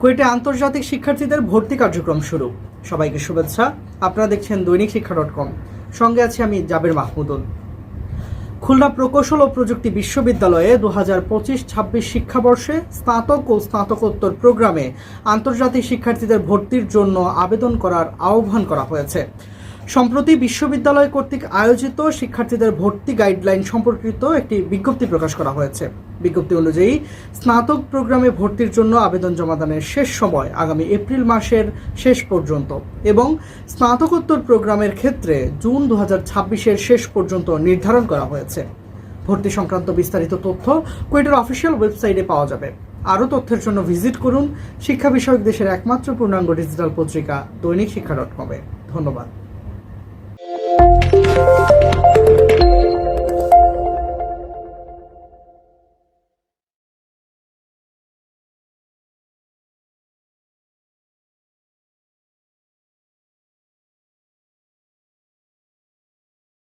কুয়েটে আন্তর্জাতিক শিক্ষার্থীদের ভর্তি কার্যক্রম শুরু। সবাইকে শুভেচ্ছা। আপনারা দেখছেন দৈনিক শিক্ষা ডট কম। সঙ্গে আছি আমি জাবের মাহমুদুল। খুলনা প্রকৌশল ও প্রযুক্তি বিশ্ববিদ্যালয়ে দু হাজার পঁচিশ ছাব্বিশ শিক্ষাবর্ষে স্নাতক ও স্নাতকোত্তর প্রোগ্রামে আন্তর্জাতিক শিক্ষার্থীদের ভর্তির জন্য আবেদন করার আহ্বান করা হয়েছে। সম্প্রতি বিশ্ববিদ্যালয় কর্তৃক আয়োজিত শিক্ষার্থীদের ভর্তি গাইডলাইন সম্পর্কিত একটি বিজ্ঞপ্তি প্রকাশ করা হয়েছে। বিজ্ঞপ্তি অনুযায়ী স্নাতক প্রোগ্রামে ভর্তির জন্য আবেদন জমাদানের শেষ সময় আগামী এপ্রিল মাসের শেষ পর্যন্ত এবং স্নাতকোত্তর প্রোগ্রামের ক্ষেত্রে জুন দু হাজার শেষ পর্যন্ত নির্ধারণ করা হয়েছে। ভর্তি সংক্রান্ত বিস্তারিত তথ্য কুয়েটের অফিসিয়াল ওয়েবসাইটে পাওয়া যাবে। আরও তথ্যের জন্য ভিজিট করুন শিক্ষা বিষয়ক দেশের একমাত্র পূর্ণাঙ্গ ডিজিটাল পত্রিকা দৈনিক শিক্ষা ডট কমে। ধন্যবাদ।